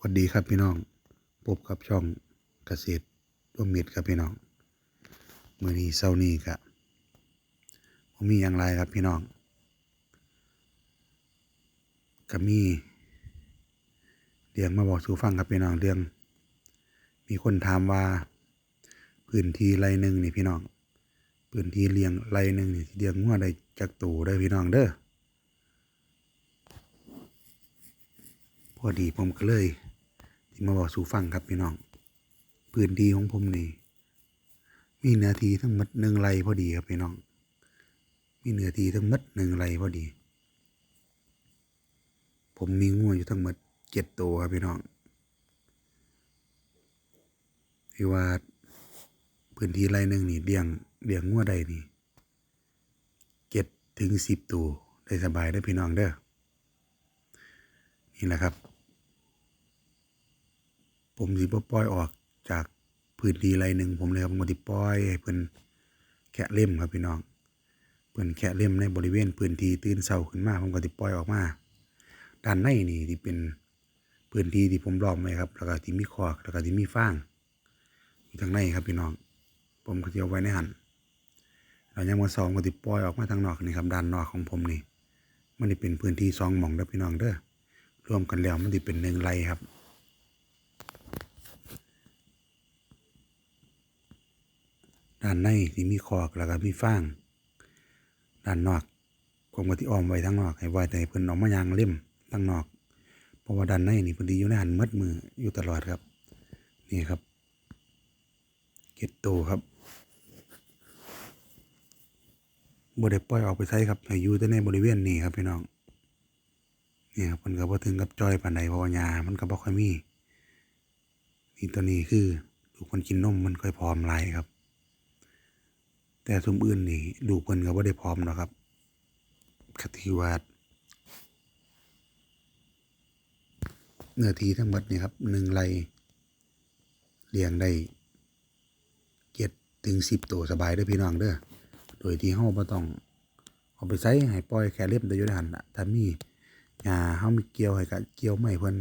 สวัสดีครับพี่น้องพบกับช่องเกษตรร่วมมิตรครับพี่น้องมื้อนี้เช้านี้ก็บ่มีหยังไรครับพี่น้องก็มีเรื่องมาบอกสู่ฟังครับพี่น้องเรื่อง มีคนถามว่า พื้นที่ไรหนึ่งนี่พี่น้องพื้นที่เลี้ยงไรหนึ่งนี่เลี้ยงงัวได้จักตูได้พี่น้องเด้อพอดีผมก็เลย มาบอกสู่ฟังครับพี่น้องพื้นที่ของผมนี่มีเนื้อที่ทั้งหมดหนึ่งไรพอดีครับพี่น้อง มีเนื้อที่ทั้งหมดหนึ่งไรพอดี ผมมีงัวอยู่ทั้งหมดเจ็ดตัวครับพี่น้องที่ว่าพื้นที่ไรหนึ่งนี่เลี้ยงเลี้ยงงัวได้นี่เจ็ดถึงสิบตัวได้สบายได้พี่น้องเด้อนี่แหละครับ ผมสิบ่ปล่อยออกจากพื้นที่ไรหนึ่งผมเลยครับผมสิปล่อยให้เพิ่นแคะเล่มครับพี่น้องเพิ่นแคะเล่มในบริเวณพื้นที่ตื่นเช้าขึ้นมาผมก็สิปล่อยออกมาด้านในนี่ที่เป็นพื้นที่ที่ผมล้อมไว้ครับแล้วก็ที่มีคอกแล้วก็ที่มีฟางอยู่ทางในครับพี่น้อง ผมก็สิเอาไว้ในหันแล้วยังมาสองก็สิปล่อยออกมาทางนอกนี่ครับด้านนอกของผมนี่มันสิเป็นพื้นที่สองหมองเด้อพี่น้องเด้อรวมกันแล้วมันสิเป็นหนึ่งไรครับ ด้านในที่มีคอกแล้วก็มีฟางด้านนอกผมก็ที่อ้อมไว้ทั้งนอกให้ไว้แต่เพิ่นออกมายางเล่มทั้งนอก เพราะว่าด้านในนี่เพิ่นสิอยู่ในหันมัดมืออยู่ตลอดครับ นี่ครับเก็ดโตครับบ่ได้ปล่อยออกไปใช้ครับให้อยู่แต่ในบริเวณนี้ครับพี่น้องนี่ครับเพิ่นก็บ่ถึงกับจ้อยปานใดเพราะว่าหญ้ามันก็บ่ค่อยมีนี่ตัวนี้คือลูกมันกินนมมันค่อยพร้อมหลายครับ แต่สมอื่นนี่ลูกเพิ่นก็บ่ได้พร้อมหรอครับคติว่าเนื้อที่ทั้งหมดนี่ครับหนึ่งไรเลี้ยงได้เจ็ดถึงสิบตัวสบายด้อพี่น้องเด้อโดยที่เฮาบ่ต้องเอาไปใส่ให้ปล่อยแค่เล็บได้อยู่ในหันน่ะถ้ามีหญ้าเฮามีเกี่ยวให้ก็เกี่ยวไม้เพิ่น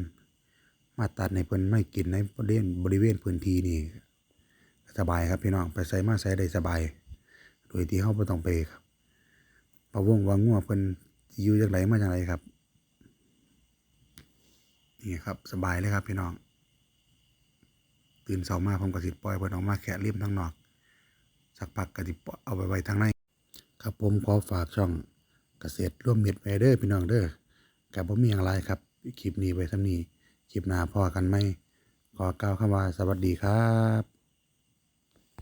มาตัดให้เพิ่นไม่กินในบริเวณบริเวณพื้นที่นี่สบายครับพี่น้องไปใส่มาใส่ได้สบาย โดยที่เขาไม่ต้องไปครับประวงว่างัวเพิ่นสิอยู่จากไหนมาจากไหนครับ นี่ครับสบายเลยครับพี่น้อง ตื่นเช้ามาผมก็สิปล่อยเพิ่นออกมาแค่ริมทั้งนอก สักพักก็สิปอยเอาไปไว้ทางในครับผมขอฝากช่องเกษตรร่วมมิตรไว้เด้อพี่น้องเด้อกับบ่มีหยังหลายครับ คลิปนี้ไว้ท่านี้คลิปหน้าพอกันไหมขอกล่าวคำว่าสวัสดีครับ